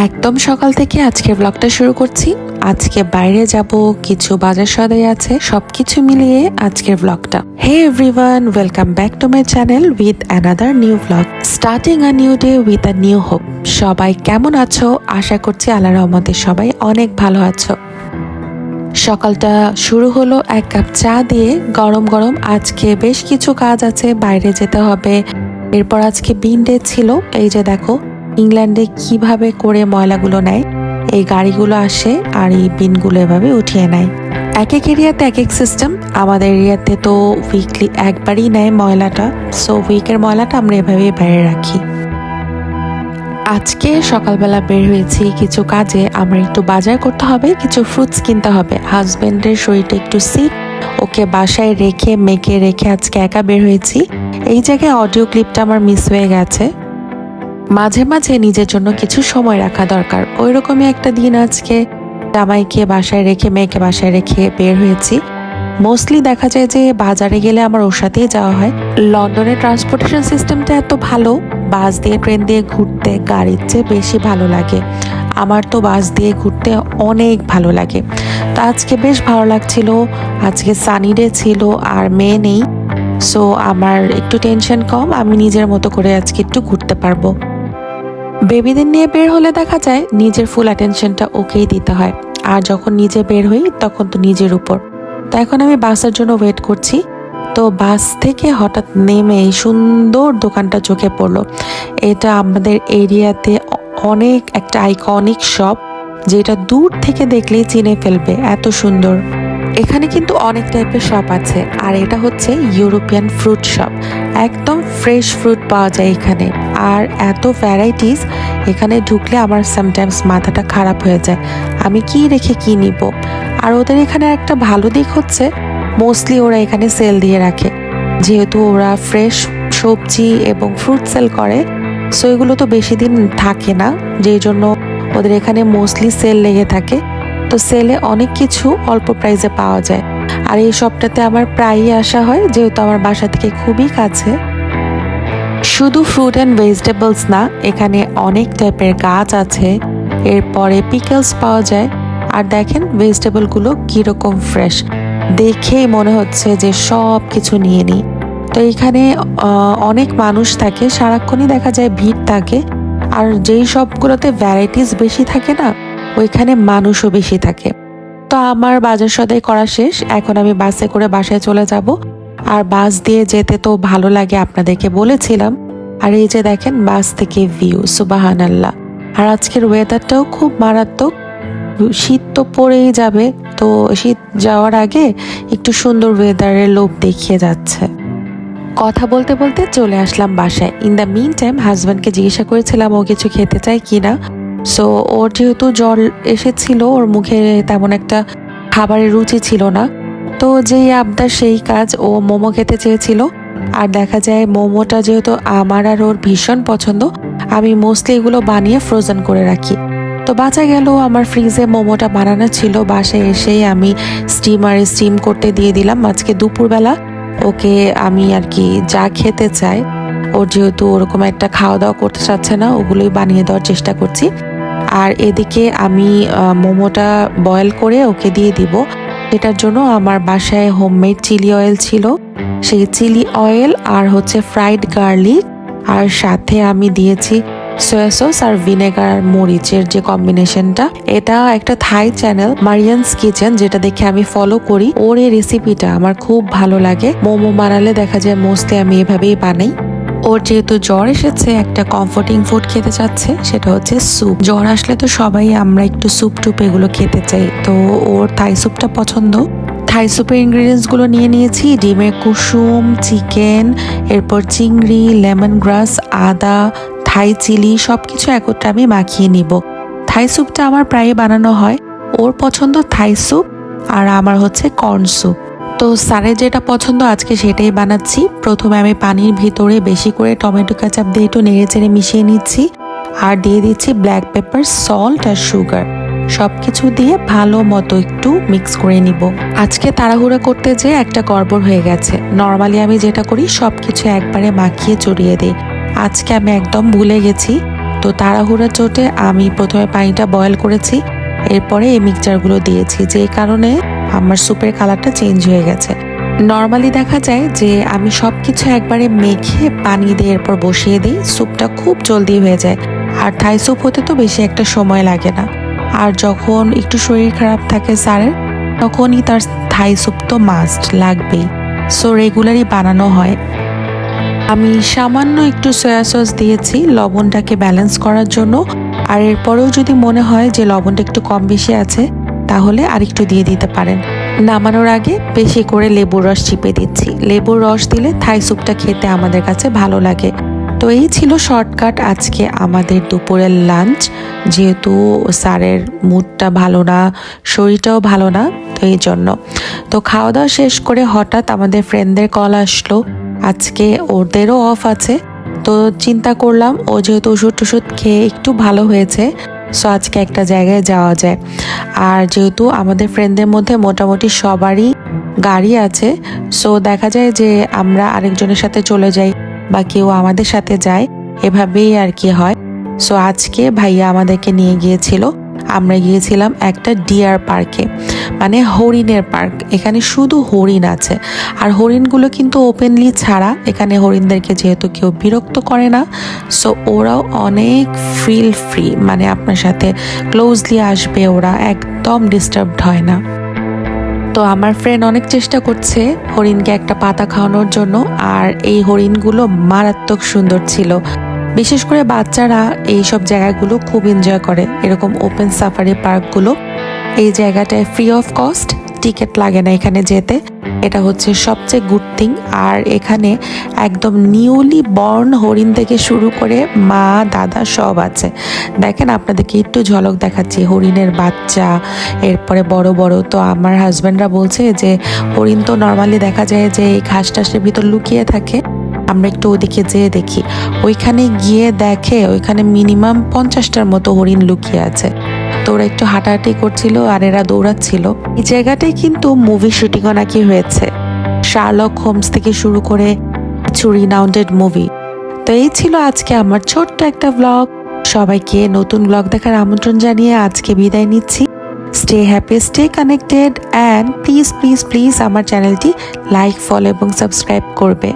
একদম সকাল থেকে আজকে ব্লগটা শুরু করছি। আজকে বাইরে যাব, কিছু বাজার সদাই আছে, সবকিছু মিলিয়ে আজকের ব্লগটা hey everyone welcome back to my channel with another new blog starting a new day with a new hope সবাই কেমন আছো? আশা করছি আল্লাহ রহমতে সবাই অনেক ভালো আছো। সকালটা শুরু হলো এক কাপ চা দিয়ে, গরম গরম আজকে বেশ কিছু কাজ আছে, বাইরে যেতে হবে। এরপর আজকে বিন ডে ছিল, এই যে দেখো ইংল্যান্ডে কীভাবে করে ময়লাগুলো নেয়, এই গাড়িগুলো আসে আর এই বিনগুলো এভাবে উঠিয়ে নেয়। এক এক এরিয়াতে এক এক সিস্টেম আমাদের এরিয়াতে তো উইকলি একবারই নেয় ময়লাটা। সো উইকের ময়লাটা আমরা এভাবেই বাইরে রাখি। আজকে সকালবেলা বের হয়েছি কিছু কাজে। আমার একটু বাজার করতে হবে, কিছু ফ্রুটস কিনতে হবে। হাজবেন্ডের শরীরটা একটু সিক ওকে বাসায় রেখে মেকে রেখে আজকে একা বের হয়েছি। এই জায়গায় অডিও ক্লিপটা আমার মিস হয়ে গেছে। মাঝে মাঝে নিজের জন্য কিছু সময় রাখা দরকার। ওই রকমই একটা দিন আজকে জামাইকে বাসায় রেখে, মেয়েকে বাসায় রেখে বের হয়েছি। মোস্টলি দেখা যায় যে বাজারে গেলে আমার ওর সাথেই যাওয়া হয়। লন্ডনের ট্রান্সপোর্টেশন সিস্টেমটা এত ভালো, বাস দিয়ে, ট্রেন দিয়ে ঘুরতে গাড়ির চেয়ে বেশি ভালো লাগে। আমার তো বাস দিয়ে ঘুরতে অনেক ভালো লাগে। তো আজকে বেশ ভালো লাগছিল, আজকে সানি ডে ছিল আর মেয়ে নেই। সো আমার একটু টেনশন কম, আমি নিজের মতো করে আজকে একটু ঘুরতে পারব। বেবিদের নিয়ে বের হলে দেখা যায় নিজের ফুল অ্যাটেনশনটা ওকেই দিতে হয়। আর যখন নিজে বের হই, তখন তো নিজের উপর। তো এখন আমি বাসের জন্য ওয়েট করছি। তো বাস থেকে হঠাৎ নেমে এই সুন্দর দোকানটা চোখে পড়ল। এটা আমাদের এরিয়াতে অনেক, একটা আইকনিক শপ যেটা দূর থেকে দেখলেই চিনে ফেলবে। এত সুন্দর। এখানে কিন্তু অনেক টাইপের শপ আছে। আর এটা হচ্ছে ইউরোপিয়ান ফ্রুট শপ একদম ফ্রেশ ফ্রুট পাওয়া যায় এখানে। আর এত ভ্যারাইটিস এখানে ঢুকলে আমার সামটাইমস মাথাটা খারাপ হয়ে যায়। আমি কি রেখে কি নিব? আর ওদের এখানে একটা ভালো দিক হচ্ছে মোস্টলি ওরা এখানে সেল দিয়ে রাখে। যেহেতু ওরা ফ্রেশ সবজি এবং ফ্রুট সেল করে সো এগুলো তো বেশি দিন থাকে না। যেই জন্য ওদের এখানে মোস্টলি সেল লেগে থাকে। তো সেলে অনেক কিছু অল্প প্রাইসে পাওয়া যায়। আর এই শপটাতে আমার প্রায়ই আসা হয়, যেহেতু আমার বাসা থেকে খুবই কাছে। শুধু ফ্রুট অ্যান্ড ভেজিটেবলস না, এখানে অনেক টাইপের গাছ আছে। এরপরে পিকলস পাওয়া যায়। আর দেখেন ভেজিটেবলগুলো কীরকম ফ্রেশ দেখেই মনে হচ্ছে যে সব কিছু নিয়ে নিই। তো এখানে অনেক মানুষ থাকে, সারাক্ষণই দেখা যায় ভিড় থাকে। আর যেই সবগুলোতে ভ্যারাইটিস বেশি থাকে না, ওইখানে মানুষও বেশি থাকে। তো আমার বাজার সদাই করা শেষ। এখন আমি বাসে করে বাসায় চলে যাব। আর বাস দিয়ে যেতে তো ভালো লাগে আপনাদেরকে বলেছিলাম। আর এই যে দেখেন, বাস থেকে ভিউ সুবাহান আল্লাহ আর আজকের ওয়েদারটাও খুব মারাত্মক। শীত তো পড়েই যাবে, তো শীত যাওয়ার আগে একটু সুন্দর ওয়েদারের লোভ দেখিয়ে যাচ্ছে। কথা বলতে বলতে চলে আসলাম বাসায়। ইন দ্য মিন টাইম হাজব্যান্ডকে জিজ্ঞাসা করেছিলাম, ও কিছু খেতে চায় কি না সো ওর যেহেতু জল এসেছিল, ওর মুখে তেমন একটা খাবারের রুচি ছিল না। তো যেই আবদার সেই কাজ ও মোমো খেতে চেয়েছিল। আর দেখা যায় মোমোটা যেহেতু আমার আর ওর ভীষণ পছন্দ, আমি মোস্টলি এগুলো বানিয়ে ফ্রোজেন করে রাখি। তো বাঁচা গেল, আমার ফ্রিজে মোমোটা বানানো ছিল, বাসায় এসেই আমি স্টিমারে স্টিম করতে দিয়ে দিলাম। আজকে দুপুরবেলা ওকে আমি আর কি যা খেতে চাই, ওর যেহেতু ওরকম একটা খাওয়া দাওয়া করতে চাচ্ছে না, ওগুলোই বানিয়ে দেওয়ার চেষ্টা করছি। আর এদিকে আমি মোমোটা বয়েল করে ওকে দিয়ে দিব। এটার জন্য আমার বাসায় হোমমেড চিলি অয়েল ছিল। সেই চিলি অয়েল আর হচ্ছে ফ্রাইড গার্লিক আর সাথে আমি দিয়েছি সয়া সস আর ভিনেগার আর মরিচের যে কম্বিনেশনটা এটা একটা থাই চ্যানেল মারিয়ানস কিচেন যেটা দেখে আমি ফলো করি। ওর এই রেসিপিটা আমার খুব ভালো লাগে। মোমো বানালে দেখা যায় মোস্টলি আমি এভাবেই বানাই। ওর যেহেতু জ্বর এসেছে, একটা কমফোর্টিং ফুড খেতে চাচ্ছে, সেটা হচ্ছে স্যুপ জ্বর আসলে তো সবাই আমরা একটু স্যুপ টুপ এগুলো খেতে চাই। তো ওর থাই স্যুপটা পছন্দ। থাই স্যুপের ইনগ্রিডিয়েন্টসগুলো নিয়ে নিয়েছি, ডিমের কুসুম, চিকেন, এরপর চিংড়ি লেমন গ্রাস আদা থাই চিলি সব কিছু একত্রে আমি মাখিয়ে নিব। থাই স্যুপটা আমার প্রায় বানানো হয়। ওর পছন্দ থাই স্যুপ আর আমার হচ্ছে কর্ন স্যুপ তো স্যারের যেটা পছন্দ আজকে সেটাই বানাচ্ছি। প্রথমে আমি পানির ভিতরে বেশি করে টমেটো কাচাপ দিয়ে একটু নেড়ে চেড়ে মিশিয়ে নিচ্ছি। আর দিয়ে দিচ্ছি ব্ল্যাক পেপার সল্ট আর সুগার সব কিছু দিয়ে ভালো মতো একটু মিক্স করে নিব। আজকে তাড়াহুড়ো করতে যে একটা গড়বড় হয়ে গেছে। নর্মালি আমি যেটা করি সব কিছু একবারে মাখিয়ে চড়িয়ে দিই। আজকে আমি একদম ভুলে গেছি। তো তাড়াহুড়া চোটে আমি প্রথমে পানিটা বয়েল করেছি। এরপরে এই মিক্সচারগুলো দিয়েছি। যে কারণে আমার স্যুপের কালারটা চেঞ্জ হয়ে গেছে। নর্মালি দেখা যায় যে আমি সব কিছু একবারে মেখে পানি দিয়ে এরপর বসিয়ে দিই স্যুপটা খুব জলদি হয়ে যায়। আর থাই স্যুপ হতে তো বেশি একটা সময় লাগে না। আর যখন একটু শরীর খারাপ থাকে স্যারের, তখনই তার থাই স্যুপ তো মাস্ট লাগবেই। সো রেগুলারই বানানো হয়। আমি সামান্য একটু সয়া সস দিয়েছি লবণটাকে ব্যালেন্স করার জন্য। আর এরপরেও যদি মনে হয় যে লবণটা একটু কম বেশি আছে তাহলে আর একটু দিয়ে দিতে পারেন। নামানোর আগে বেশি করে লেবুর রস চিপে দিচ্ছি। লেবুর রস দিলে থাই স্যুপটা খেতে আমাদের কাছে ভালো লাগে। তো এই ছিল শর্টকাট আজকে আমাদের দুপুরের লাঞ্চ। যেহেতু স্যারের মুডটা ভালো না, শরীরটাও ভালো না, তো এই জন্য। তো খাওয়া দাওয়া শেষ করে হঠাৎ আমাদের ফ্রেন্ডদের কল আসলো। আজকে ওদেরও অফ আছে। তো চিন্তা করলাম, ও যেহেতু ওষুধ টষুধ খেয়ে একটু ভালো হয়েছে সো আজকে একটা জায়গায় যাওয়া যায়। আর যেহেতু আমাদের ফ্রেন্ডদের মধ্যে মোটামুটি সবারই গাড়ি আছে সো দেখা যায় যে আমরা আরেকজনের সাথে চলে যাই বা কেউ আমাদের সাথে যায়, এভাবেই আর কি হয়। সো আজকে ভাইয়া আমাদেরকে নিয়ে গিয়েছিল। আমরা গিয়েছিলাম একটা ডিয়ার পার্কে মানে হরিণের পার্ক। এখানে শুধু হরিণ আছে। আর হরিণগুলো কিন্তু ওপেনলি ছাড়া এখানে হরিণদেরকে যেহেতু কেউ বিরক্ত করে না সো ওরাও অনেক ফিল ফ্রি মানে আপনার সাথে ক্লোজলি আসবে, ওরা একদম ডিস্টার্বড হয় না। তো আমার ফ্রেন্ড অনেক চেষ্টা করছে হরিণকে একটা পাতা খাওয়ানোর জন্য, আর এই হরিণগুলো মারাত্মক সুন্দর ছিল। বিশেষ করে বাচ্চারা এই সব জায়গাগুলো খুব এনজয় করে, এরকম ওপেন সাফারি পার্কগুলো এই জায়গাটায় ফ্রি অফ কস্ট টিকিট লাগে না এখানে যেতে। এটা হচ্ছে সবচেয়ে গুড থিং আর এখানে একদম নিউলি বর্ন হরিণ থেকে শুরু করে মা, দাদা সব আছে। দেখেন আপনাদেরকে একটু ঝলক দেখাচ্ছি, হরিণের বাচ্চা। এরপরে বড় বড় তো আমার হাজব্যান্ডরা বলছে যে, হরিণ তো নর্মালি দেখা যায় যে এই ঘাস টাসের ভিতর লুকিয়ে থাকে। আমরা একটু ওদিকে যেয়ে দেখি। ওইখানে গিয়ে দেখে ওইখানে মিনিমাম পঞ্চাশটার মতো হরিণ লুকিয়ে আছে। তো ওরা একটু হাঁটাহাঁটি করছিল আর এরা দৌড়াচ্ছিল। এই জায়গাটায় কিন্তু মুভি শুটিংও নাকি হয়েছে। শার্লক হোমস থেকে শুরু করে কিছু রিনাউন্ডেড মুভি তো এই ছিল আজকে আমার ছোট্ট একটা ব্লগ সবাইকে নতুন ব্লগ দেখার আমন্ত্রণ জানিয়ে আজকে বিদায় নিচ্ছি। Stay happy stay connected and please please please আমার চ্যানেলটি লাইক ফলো এবং সাবস্ক্রাইব করবে।